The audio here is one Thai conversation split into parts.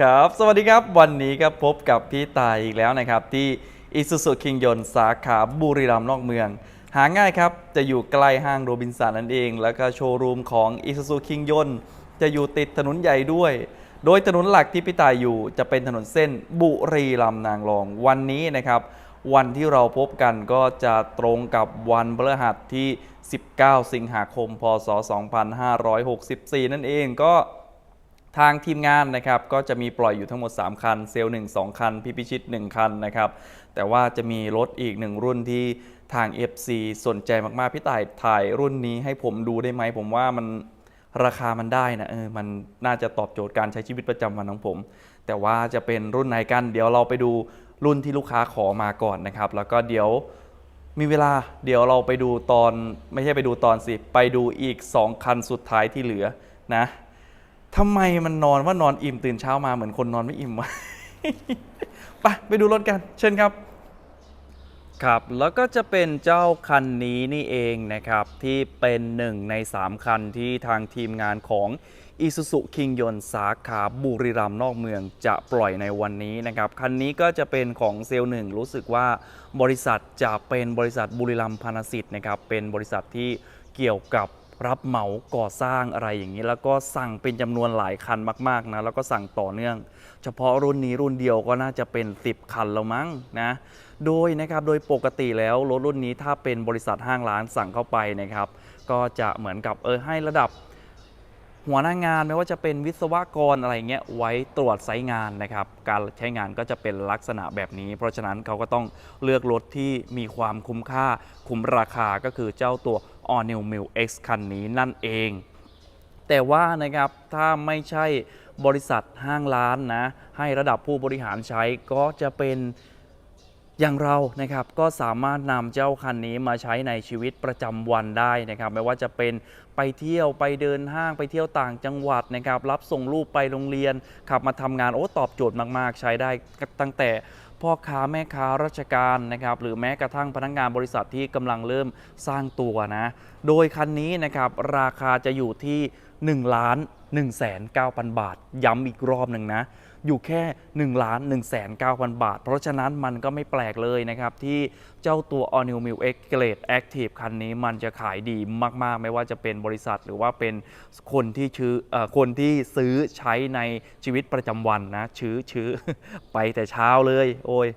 ครับ สวัสดีครับ วันนี้ครับพบกับพี่ตายอีกแล้วนะครับ ที่อิสุสุคิงยนสาขาบุรีรัมย์นอกเมือง หาง่ายครับ จะอยู่ใกล้ห้างโรบินสันนั่นเอง แล้วก็โชว์รูมของอิสุสุคิงยนจะอยู่ติดถนนใหญ่ด้วย โดยถนนหลักที่พี่ตายอยู่จะเป็นถนนเส้นบุรีรัมย์นางรอง วันนี้นะครับ วันที่เราพบกันก็จะตรงกับวันพฤหัสที่ 19 สิงหาคม พศ 2564 นั่นเองก็ ทางทีมงานนะครับก็จะมีปล่อยอยู่ทั้งหมด 3 คัน เซลล์1 2 คัน พิพิชิต 1 คันนะครับแต่ว่าจะมีรถอีกหนึ่งรุ่นที่ทาง FC สนใจมากๆ พี่ต่ายถ่ายรุ่นนี้ให้ผมดูได้ไหม ผมว่ามันราคามันได้นะเออมันน่าจะตอบโจทย์การใช้ชีวิตประจำวันของผม แต่ว่าจะเป็นรุ่นไหนกัน เดี๋ยวเราไปดูรุ่นที่ลูกค้าขอมาก่อนนะครับ แล้วก็เดี๋ยวมีเวลาเดี๋ยวเราไปดูตอนไม่ใช่ไปดูตอนสิ ไปดูอีก 2 คันสุดท้ายที่เหลือนะ ทำไมมันนอนว่านอนอิ่มตื่นเช้ามาเหมือนคนนอนไม่อิ่มวะไปไปดูรถกัน เชิญครับครับ แล้วก็จะเป็นเจ้าคันนี้นี่เองนะครับ ที่เป็นหนึ่งใน 3 คันที่ทางทีมงานของ Isuzu King ยนสาขาบุรีรัมย์นอกเมืองจะปล่อยในวันนี้นะครับ คันนี้ก็จะเป็นของเซลล์หนึ่งรู้สึกว่าบริษัทจะเป็นบริษัทบุรีรัมย์พานาสิตนะครับ เป็นบริษัทที่เกี่ยวกับ รับเหมาก่อสร้างอะไรอย่างนี้ แล้วก็สั่งเป็นจำนวนหลายคันมากๆนะแล้วก็สั่งต่อเนื่อง เฉพาะรุ่นนี้รุ่นเดียวก็น่าจะเป็น 10 คันแล้วมั้งนะโดยนะครับโดยปกติแล้วรถรุ่นนี้ถ้าเป็นบริษัทห้างร้านสั่งเข้าไปนะครับ ก็จะเหมือนกับเออให้ระดับ หัวหน้างานไม่ว่าจะเป็นวิศวกรอะไรเงี้ยไว้ตรวจไซต์งานนะครับ การใช้งานก็จะเป็นลักษณะแบบนี้ เพราะฉะนั้นเขาก็ต้องเลือกรถที่มีความคุ้มค่าคุ้มราคาก็คือเจ้าตัว All New m i l X คันนี้นั่นเอง แต่ว่านะครับถ้าไม่ใช่บริษัทห้างร้านนะ ให้ระดับผู้บริหารใช้ก็จะเป็น อย่างเรานะครับก็สามารถนำเจ้าคันนี้มาใช้ในชีวิตประจำวันได้นะครับไม่ว่าจะเป็นไปเที่ยวไปเดินห้างไปเที่ยวต่างจังหวัดนะครับรับส่งลูกไปโรงเรียน ขับมาทำงานโอ้ตอบโจทย์มากๆ ใช้ได้ตั้งแต่พ่อค้าแม่ค้าราชการนะครับหรือแม้กระทั่งพนักงานบริษัทที่กำลังเริ่มสร้างตัวนะ โดยคันนี้นะครับราคาจะอยู่ที่ 1 ล้าน1 9 0 0 0 บาท ย้ำอีกรอบหนึ่งนะ อยู่แค่1ล้าน1 9 0 0 0 บาท เพราะฉะนั้นมันก็ไม่แปลกเลยนะครับ ที่เจ้าตัว All New m i l X Grade Active คันนี้มันจะขายดีมาก ๆ ไม่ว่าจะเป็นบริษัทหรือว่าเป็นคนที่ชื่อเออคนที่ซื้อใช้ในชีวิตประจำวันนะชื้อชื้อไปแต่เช้าเลย โอ้ย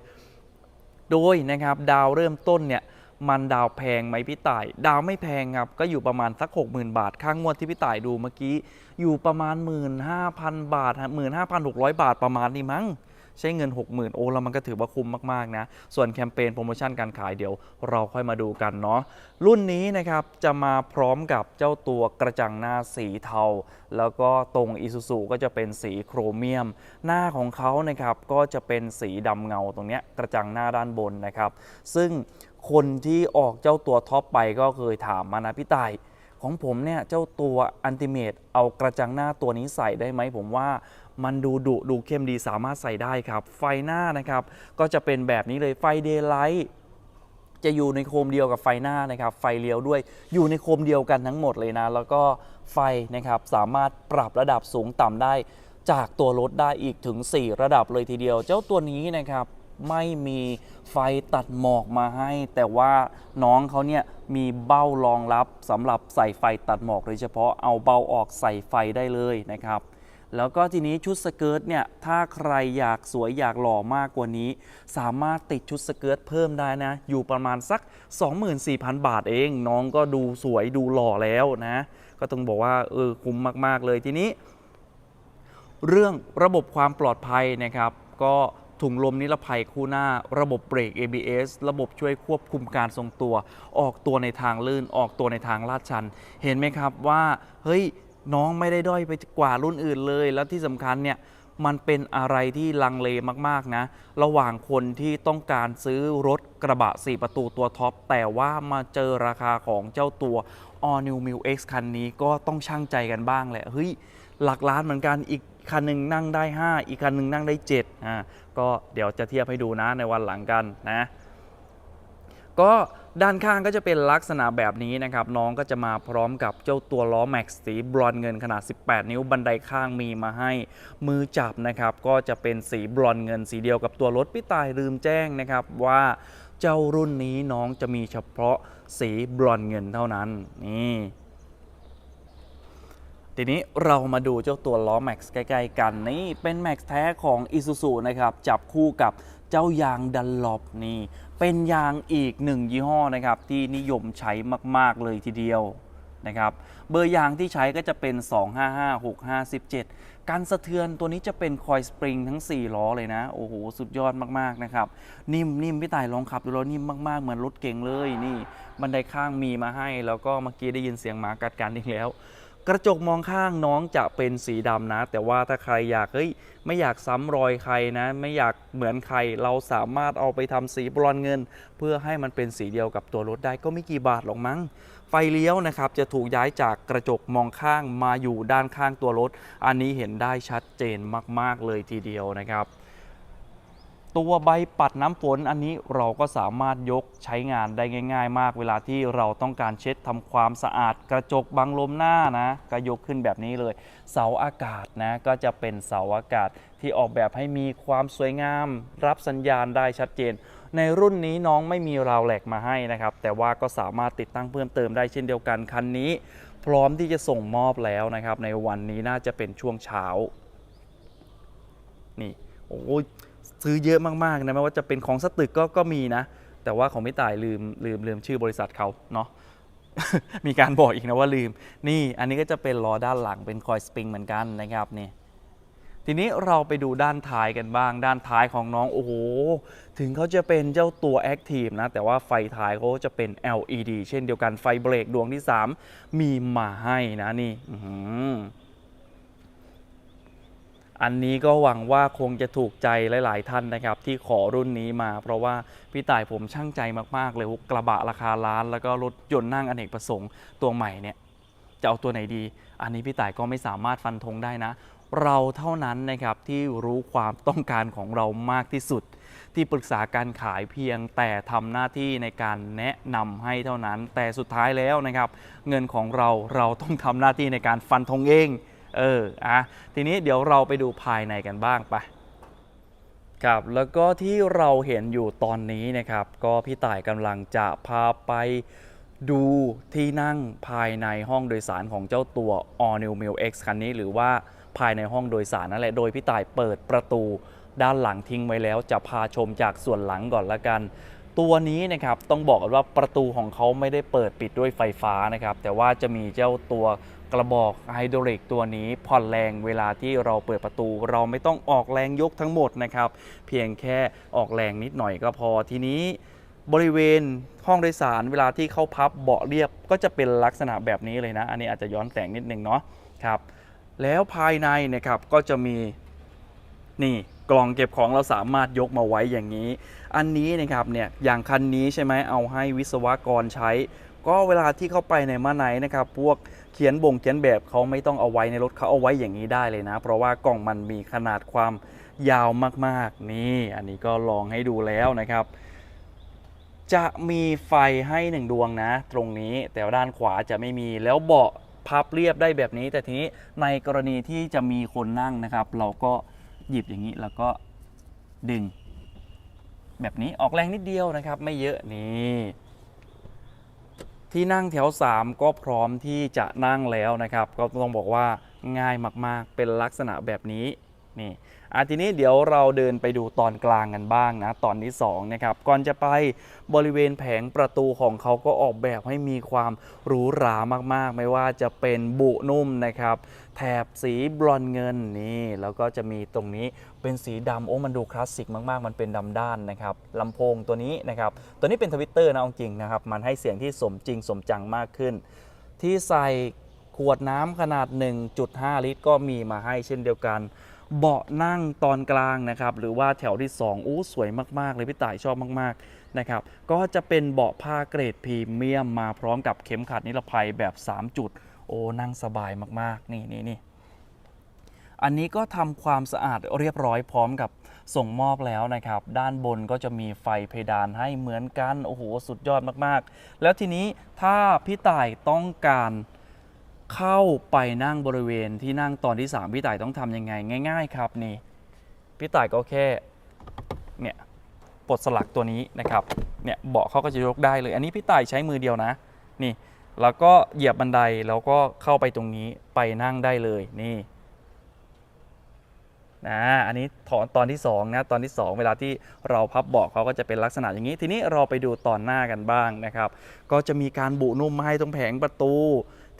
โดยนะครับดาวเริ่มต้นเนี่ย มันดาวแพงไหมพี่ต่าย ดาวไม่แพงครับ ก็อยู่ประมาณสัก 60,000 บาท ข้างงวดที่พี่ต่ายดูเมื่อกี้ อยู่ประมาณ 15,000 บาทฮะ15,600 บาทประมาณนี้มั้ง ใช้เงิน 60,000 โอ้แล้วมันก็ถือว่าคุ้มมากๆนะส่วนแคมเปญโปรโมชั่นการขายเดี๋ยวเราค่อยมาดูกันเนาะรุ่นนี้นะครับจะมาพร้อมกับเจ้าตัวกระจังหน้าสีเทา แล้วก็ตรงอีซูซูก็จะเป็นสีโครเมียม หน้าของเขานะครับก็จะเป็นสีดำเงาตรงเนี้ยกระจังหน้าด้านบนนะครับ ซึ่งคนที่ออกเจ้าตัวท็อปไปก็เคยถามมานะพี่ต่ายของผมเนี่ยเจ้าตัวอันติเมตเอากระจังหน้าตัวนี้ใส่ได้ไหมผมว่า มันดูดุดูเข้มดีสามารถใส่ได้ครับ ไฟหน้านะครับ ก็จะเป็นแบบนี้เลยไฟเดย์ไลท์จะอยู่ในโคมเดียวกับไฟหน้านะครับ ไฟเลี้ยวด้วยอยู่ในโคมเดียวกันทั้งหมดเลยนะ แล้วก็ไฟนะครับสามารถปรับระดับสูงต่ำได้ จากตัวรถได้อีกถึง 4 ระดับเลยทีเดียว เจ้าตัวนี้นะครับไม่มีไฟตัดหมอกมาให้ แต่ว่าน้องเขาเนี่ยมีเบ้ารองรับสำหรับใส่ไฟตัดหมอกโดยเฉพาะเอาเบ้าออกใส่ไฟได้เลยนะครับ แล้วก็ทีนี้ชุดสเกิร์ตเนี่ยถ้าใครอยากสวยอยากหล่อมากกว่านี้ สามารถติดชุดสเกิร์ตเพิ่มได้นะ อยู่ประมาณสัก 24,000 บาทเอง น้องก็ดูสวยดูหล่อแล้วนะ ก็ต้องบอกว่าเออคุ้มมาก ๆ เลยทีนี้ เรื่องระบบความปลอดภัยนะครับ ก็ถุงลมนิรภัยคู่หน้า ระบบเบรก ABS ระบบช่วยควบคุมการทรงตัว ออกตัวในทางลื่น ออกตัวในทางลาดชัน เห็นไหมครับว่า เฮ้ย น้องไม่ได้ด้อยไปกว่ารุ่นอื่นเลย แล้วที่สำคัญเนี่ยมันเป็นอะไรที่ลังเลมากๆนะ ระหว่างคนที่ต้องการซื้อรถกระบะ 4 ประตูตัวท็อป แต่ว่ามาเจอราคาของเจ้าตัว All New m i l X คันนี้ก็ต้องช่างใจกันบ้างแหละเฮ้ยหลักล้านเหมือนกันอีกคันหนึ่งนั่งได้ 5 อีกคันหนึ่งนั่งได้7อ่าก็เดี๋ยวจะเทียบให้ดูนะในวันหลังกันนะ ก็ ด้านข้างก็จะเป็นลักษณะแบบนี้นะครับน้องก็จะมาพร้อมกับเจ้าตัวล้อแม็กซ์สีบรอนเงินขนาด 18 นิ้วบันไดข้างมีมาให้มือจับนะครับก็จะเป็นสีบรอนเงินสีเดียวกับตัวรถพี่ตายลืมแจ้งนะครับว่าเจ้ารุ่นนี้น้องจะมีเฉพาะสีบรอนเงินเท่านั้นนี่ ทีนี้เรามาดูเจ้าตัวล้อแม็กซ์ใกล้ๆกันนี่เป็นแม็กซ์แท้ของ Isuzu นะครับ จับคู่กับเจ้ายางดันลอปนี่ เป็นยางอีกหนึ่งยี่ห้อนะครับ ที่นิยมใช้มาก ๆ เลยทีเดียวนะครับเบอร์ยางที่ใช้ก็จะเป็น 255657 การสะเทือนตัวนี้จะเป็นคอยสปริงทั้ง 4 ล้อเลยนะ โอ้โห สุดยอดมาก ๆ นะครับ นิ่มนิ่มพี่ต่ายลองขับดูแล้วนิ่มมาก ๆ เหมือนรถเก่งเลยนี่ บันไดข้างมีมาให้ แล้วก็เมื่อกี้ได้ยินเสียงหมากัดกันอีกแล้ว กระจกมองข้างน้องจะเป็นสีดำนะ แต่ว่าถ้าใครอยากเฮ้ยไม่อยากซ้ำรอยใครนะ ไม่อยากเหมือนใคร เราสามารถเอาไปทำสีบรอนเงิน เพื่อให้มันเป็นสีเดียวกับตัวรถได้ก็ไม่กี่บาทหรอกมั้ง ไฟเลี้ยวนะครับจะถูกย้ายจากกระจกมองข้างมาอยู่ด้านข้างตัวรถ อันนี้เห็นได้ชัดเจนมาก ๆ เลยทีเดียวนะครับ ตัวใบปัดน้ำฝนอันนี้เราก็สามารถยกใช้งานได้ง่าย ๆ มาก เวลาที่เราต้องการเช็ดทำความสะอาดกระจกบังลมหน้านะก็ยกขึ้นแบบนี้เลย เสาอากาศนะก็จะเป็นเสาอากาศที่ออกแบบให้มีความสวยงาม รับสัญญาณได้ชัดเจน ในรุ่นนี้น้องไม่มีราวแหลกมาให้นะครับ แต่ว่าก็สามารถติดตั้งเพิ่มเติมได้เช่นเดียวกันคันนี้ พร้อมที่จะส่งมอบแล้วนะครับ ในวันนี้น่าจะเป็นช่วงเช้า นี่โอ้ย ซื้อเยอะมากๆนะไม่ว่าจะเป็นของสตึกก็ก็มีนะ แต่ว่าของพี่ตายลืมลืมลืมชื่อบริษัทเขาเนาะมีการบอกอีกนะว่าลืม นี่อันนี้ก็จะเป็นล้อด้านหลังเป็นคอยสปริงเหมือนกันนะครับนี่ทีนี้เราไปดูด้านท้ายกันบ้าง ด้านท้ายของน้อง โอ้โห ถึงเขาจะเป็นเจ้าตัว Active นะ แต่ว่าไฟท้ายเขาจะเป็น LED เช่นเดียวกันไฟเบรกดวงที่ 3 มีมาให้นะนี่อื อันนี้ก็หวังว่าคงจะถูกใจหลาย ๆ ท่านนะครับ ที่ขอรุ่นนี้มา เพราะว่าพี่ต่ายผมช่างใจมาก ๆ เลยกระบะราคาล้าน แล้วก็รถยนต์นั่งอเนกประสงค์ตัวใหม่เนี่ยจะเอาตัวไหนดี อันนี้พี่ต่ายก็ไม่สามารถฟันธงได้นะ เราเท่านั้นนะครับที่รู้ความต้องการของเรามากที่สุด ที่ปรึกษาการขายเพียงแต่ทำหน้าที่ในการแนะนำให้เท่านั้น แต่สุดท้ายแล้วนะครับ เงินของเราเราต้องทำหน้าที่ในการฟันธงเอง เอออะทีนี้เดี๋ยวเราไปดูภายในกันบ้างไปครับแล้วก็ที่เราเห็นอยู่ตอนนี้นะครับ ก็พี่ต่ายกำลังจะพาไปดูที่นั่งภายในห้องโดยสารของเจ้าตัว All New m i l X คันนี้ หรือว่าภายในห้องโดยสารนั่นแหละ โดยพี่ต่ายเปิดประตูด้านหลังทิ้งไว้แล้วจะพาชมจากส่วนหลังก่อนละกัน ตัวนี้นะครับต้องบอกกันว่าประตูของเขาไม่ได้เปิดปิดด้วยไฟฟ้านะครับ แต่ว่าจะมีเจ้าตัว กระบอกไฮดรอลิกตัวนี้ผ่อนแรงเวลาที่เราเปิดประตู เราไม่ต้องออกแรงยกทั้งหมดนะครับ เพียงแค่ออกแรงนิดหน่อยก็พอทีนี้บริเวณห้องโดยสารเวลาที่เข้าพับเบาะเรียบก็จะเป็นลักษณะแบบนี้เลยนะ อันนี้อาจจะย้อนแสงนิดนึงเนาะครับ แล้วภายในนะครับก็จะมีนี่กล่องเก็บของเราสามารถยกมาไว้อย่างนี้ อันนี้นะครับเนี่ยอย่างคันนี้ใช่ไหมเอาให้วิศวกรใช้ ก็เวลาที่เข้าไปในมาไหนนะครับ พวก เขียนบ่งเขียนแบบเขาไม่ต้องเอาไว้ในรถเขาเอาไว้อย่างนี้ได้เลยนะ เพราะว่ากล่องมันมีขนาดความยาวมากๆ นี่ อันนี้ก็ลองให้ดูแล้วนะครับ จะมีไฟให้หนึ่งดวงนะ ตรงนี้แต่ด้านขวาจะไม่มีแล้วเบาะพับเรียบได้แบบนี้ แต่ทีนี้ในกรณีที่จะมีคนนั่งนะครับ เราก็หยิบอย่างนี้แล้วก็ดึง แบบนี้ออกแรงนิดเดียวนะครับ ไม่เยอะนี่ ที่นั่งแถว 3 ก็พร้อมที่จะนั่งแล้วนะครับ ก็ต้องบอกว่าง่ายมากๆ เป็นลักษณะแบบนี้ นี่อะทีนี้เดี๋ยวเราเดินไปดูตอนกลางกันบ้างนะ ตอนที่2นะครับก่อนจะไปบริเวณแผงประตูของเขาก็ออกแบบให้มีความหรูหรามากๆ ไม่ว่าจะเป็นบุนุ่มนะครับ แถบสีบรอนเงินนี่แล้วก็จะมีตรงนี้เป็นสีดำโอ้มันดูคลาสสิกมากๆ มันเป็นดำด้านนะครับลำโพงตัวนี้นะครับ ตัวนี้เป็นทวิตเตอร์นะเอาจริงนะครับ มันให้เสียงที่สมจริงสมจังมากขึ้น ที่ใส่ขวดน้ำขนาด 1.5 ลิตร ก็มีมาให้เช่นเดียวกัน เบาะนั่งตอนกลางนะครับ หรือว่าแถวที่2อู้สวยมากๆ เลยพี่ต่ายชอบมากๆนะครับ ก็จะเป็นเบาะผ้าเกรดพรีเมียมมาพร้อมกับเข็มขัดนิรภัยแบบ 3 จุด โอ้นั่งสบายมากๆ นี่นี่นี่อันนี้ก็ทำความสะอาดเรียบร้อยพร้อมกับส่งมอบแล้วนะครับ ด้านบนก็จะมีไฟเพดานให้เหมือนกัน โอ้โห สุดยอดมากๆ แล้วทีนี้ถ้าพี่ต่ายต้องการ เข้าไปนั่งบริเวณที่นั่งตอนที่ 3 พี่ต่ายต้องทำยังไง ง่าย ๆ ครับนี่ พี่ต่ายก็แค่เนี่ยปลดสลักตัวนี้นะครับเนี่ยเบาะเขาก็จะยกได้เลย อันนี้พี่ต่ายใช้มือเดียวนะนี่แล้วก็เหยียบบันไดแล้วก็เข้าไปตรงนี้ไปนั่งได้เลยนี่นะอันนี้ถอนตอนที่2นะตอนที่ 2 เวลาที่เราพับเบาะเขาก็จะเป็นลักษณะอย่างนี้ ทีนี้เราไปดูตอนหน้ากันบ้างนะครับ ก็จะมีการบุนุ่มมาให้ตรงแผงประตู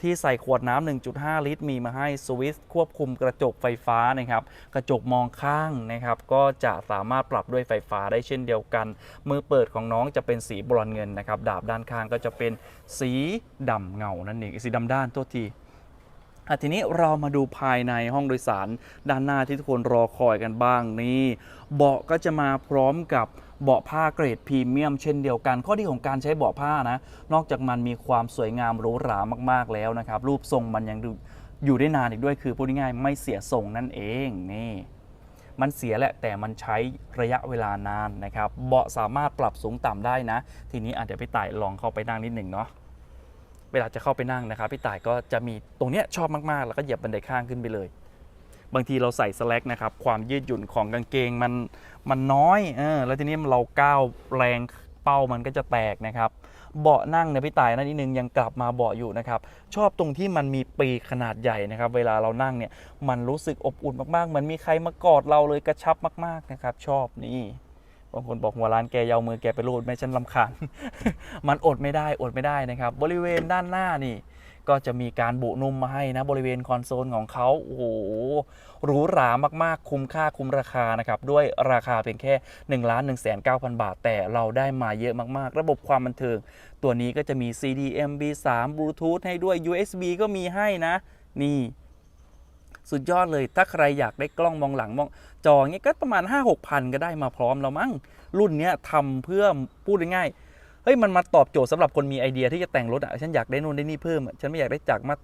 ที่ใส่ขวดน้ำ1.5 ลิตร มีมาให้สวิตช์ควบคุมกระจกไฟฟ้านะครับ กระจกมองข้างนะครับ ก็จะสามารถปรับด้วยไฟฟ้าได้เช่นเดียวกัน มือเปิดของน้องจะเป็นสีบรอนเงินนะครับ ดาบด้านข้างก็จะเป็นสีดำเงานั่นเองสีดำด้านโทษทีอะทีนี้เรามาดูภายในห้องโดยสารด้านหน้าที่ทุกคนรอคอยกันบ้างนี่เบาะก็จะมาพร้อมกับ เบาะผ้าเกรดพรีเมียมเช่นเดียวกัน ข้อดีของการใช้เบาะผ้านะ นอกจากมันมีความสวยงามหรูหรามากๆแล้วนะครับ รูปทรงมันยังอยู่ได้นานอีกด้วยคือพูดง่ายๆไม่เสียทรงนั่นเองนี่มันเสียแหละแต่มันใช้ระยะเวลานานนะครับ เบาะสามารถปรับสูงต่ำได้นะ ทีนี้อาจจะเดี๋ยวพี่ต่ายลองเข้าไปนั่งนิดหนึ่งเนาะเวลาจะเข้าไปนั่งนะครับพี่ต่ายก็จะมีตรงเนี้ยชอบมากๆ แล้วก็เหยียบบันไดข้างขึ้นไปเลย บางทีเราใส่สแลกนะครับความยืดหยุ่นของกางเกงมันมันน้อยเออแล้วทีนี้เราก้าวแรงเป้ามันก็จะแตกนะครับเบาะนั่งเนี่ยพี่ต่ายนะนิดนึงยังกลับมาเบาะอยู่นะครับชอบตรงที่มันมีปีขนาดใหญ่นะครับ เวลาเรานั่งเนี่ยมันรู้สึกอบอุ่นมากๆเหมือนมีใครมากอดเราเลยกระชับมากๆนะครับ ชอบนี่บางคนบอกหัวร้านแกยาวมือแกไปรูดแม่ฉันลำคาญมันอดไม่ได้อดไม่ได้นะครับ บริเวณด้านหน้านี่ ก็จะมีการบุนุ่มมาให้นะบริเวณคอนโซลของเขาโอ้โหหรูหรามากๆ คุ้มค่าคุ้มราคานะครับด้วยราคาเพียงแค่1ล้าน1 9 0 0 0 บาท แต่เราได้มาเยอะมากๆ ระบบความบันเทิง ตัวนี้ก็จะมี CD MB3 Bluetooth ให้ด้วย USB ก็มีให้นะ นี่สุดยอดเลย ถ้าใครอยากได้กล้องมองหลังมองจอเงี้ยก็ประมาณ 5 6พันก็ได้มาพร้อมแล้วมั้ง รุ่นเนี้ยทำเพื่อพูดง่ายๆ เฮ้ยมันมาตอบโจทย์สำหรับคนมีไอเดียที่จะแต่งรถอะฉันอยากได้นู่นได้นี่เพิ่มฉันไม่อยากได้จากมา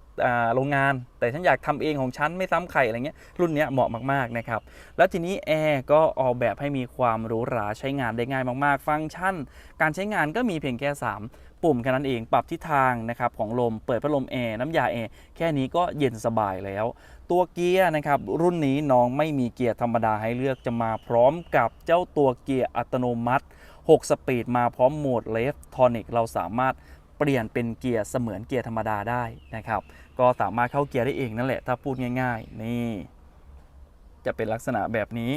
โรงงาน แต่ฉันอยากทำเองของฉันไม่ซ้ำใครอะไรเงี้ยรุ่นเนี้ยเหมาะมากๆนะครับแล้วทีนี้แอร์ก็ออกแบบให้มีความหรูหราใช้งานได้ง่ายมากๆ ฟังก์ชัน การใช้งานก็มีเพียงแค่ 3ปุ่มแค่นั้นเองปรับทิศทางนะครับของลมเปิดพัดลมแอร์น้ำยาแอร์แค่นี้ก็เย็นสบายแล้ว ตัวเกียร์นะครับรุ่นนี้น้องไม่มีเกียร์ธรรมดาให้เลือกจะมาพร้อมกับเจ้าตัวเกียร์อัตโนมัติ 6 สปีดมาพร้อมโหมดเลฟทอนิกเราสามารถเปลี่ยนเป็นเกียร์เสมือนเกียร์ธรรมดาได้นะครับ ก็สามารถเข้าเกียร์ได้เองนั่นแหละถ้าพูดง่าย ๆ นี่ จะเป็นลักษณะแบบนี้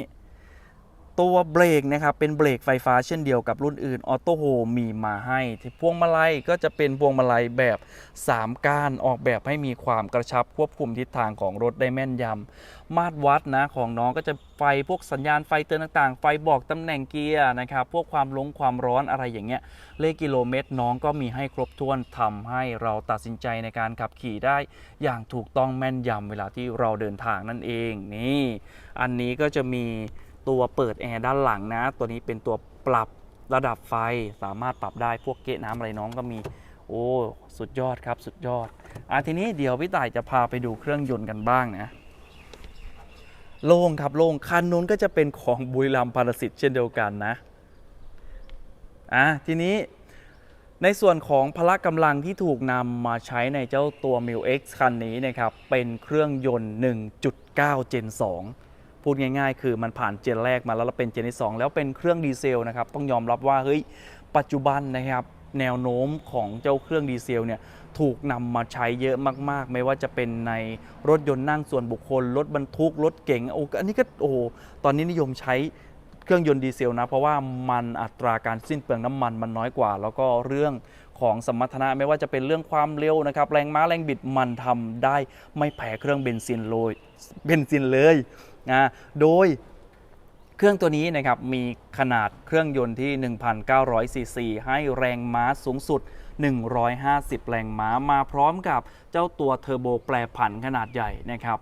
ตัวเบรกนะครับเป็นเบรกไฟฟ้าเช่นเดียวกับรุ่นอื่นออโต้โฮมีมาให้ที่พวงมาลัยก็จะเป็นพวงมาลัยแบบ 3 ก้านออกแบบให้มีความกระชับควบคุมทิศทางของรถได้แม่นยำมาตรวัดนะของน้องก็จะไฟพวกสัญญาณไฟเตือนต่างๆ ไฟบอกตำแหน่งเกียร์นะครับพวกความลงความร้อนอะไรอย่างเงี้ยเลขกิโลเมตรน้องก็มีให้ครบถ้วนทำให้เราตัดสินใจในการขับขี่ได้ อย่างถูกต้องแม่นยำเวลาที่เราเดินทางนั่นเองนี่อันนี้ก็จะมี ตัวเปิดแอร์ด้านหลังนะ ตัวนี้เป็นตัวปรับระดับไฟสามารถปรับได้พวกเกะน้ำอะไรน้องก็มี โอ้สุดยอดครับสุดยอดอะทีนี้เดี๋ยวพี่ต่ายจะพาไปดูเครื่องยนต์กันบ้างนะโล่งครับโล่งคันนู้นก็จะเป็นของบุรีรัมย์พารสิทธิ์เช่นเดียวกันนะอะทีนี้ในส่วนของพละกำลังที่ถูกนำมาใช้ในเจ้าตัว m i l X คันนี้นะครับ เป็นเครื่องยนต์ 1.9 Gen 2 พูดง่ายๆ คือมันผ่านเจนแรกมาแล้วแล้วเป็นเจนที่ 2 แล้วเป็นเครื่องดีเซลนะครับต้องยอมรับว่าเฮ้ยปัจจุบันนะครับแนวโน้มของเจ้าเครื่องดีเซลเนี่ยถูกนำมาใช้เยอะมาก ๆ ไม่ว่าจะเป็นในรถยนต์นั่งส่วนบุคคล รถบรรทุก รถเก๋งโอ้อันนี้ก็โอ้ตอนนี้นิยมใช้เครื่องยนต์ดีเซลนะ เพราะว่ามันอัตราการสิ้นเปลืองน้ำมันมันน้อยกว่า แล้วก็เรื่อง ของสมรรถนะไม่ว่าจะเป็นเรื่องความเร็วนะครับแรงม้าแรงบิดมันทำได้ไม่แพ้เครื่องเบนซินเลยเบนซินเลยนะโดยเครื่องตัวนี้นะครับมีขนาดเครื่องยนต์ที่ 1,900 ซีซี ให้แรงม้าสูงสุด 150 แรงม้ามาพร้อมกับเจ้าตัวเทอร์โบแปรผันขนาดใหญ่นะครับ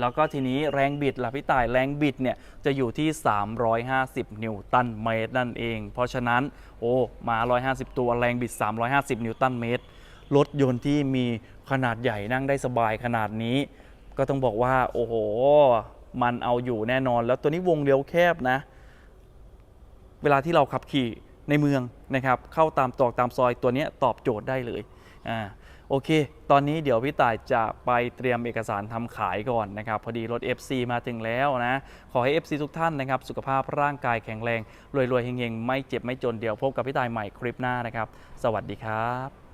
แล้วก็ทีนี้แรงบิดล่ะพี่ต่ายแรงบิดเนี่ยจะอยู่ที่ 350 นิวตันเมตรนั่นเอง เพราะฉะนั้นโอ้มา 150 ตัวแรงบิด 350 นิวตันเมตร รถยนต์ที่มีขนาดใหญ่นั่งได้สบายขนาดนี้ ก็ต้องบอกว่าโอ้โห มันเอาอยู่แน่นอน แล้วตัวนี้วงเลี้ยวแคบนะ เวลาที่เราขับขี่ในเมืองนะครับ เข้าตามตรอกตามซอยตัวนี้ตอบโจทย์ได้เลยอ่า โอเค ตอนนี้เดี๋ยวพี่ต่ายจะไปเตรียมเอกสารทำขายก่อนนะครับ พอดีรถ FC มาถึงแล้วนะ ขอให้ FC ทุกท่านนะครับ สุขภาพร่างกายแข็งแรง รวยๆเฮงๆ ไม่เจ็บไม่จนเดี๋ยวพบกับพี่ต่ายใหม่คลิปหน้านะครับ สวัสดีครับ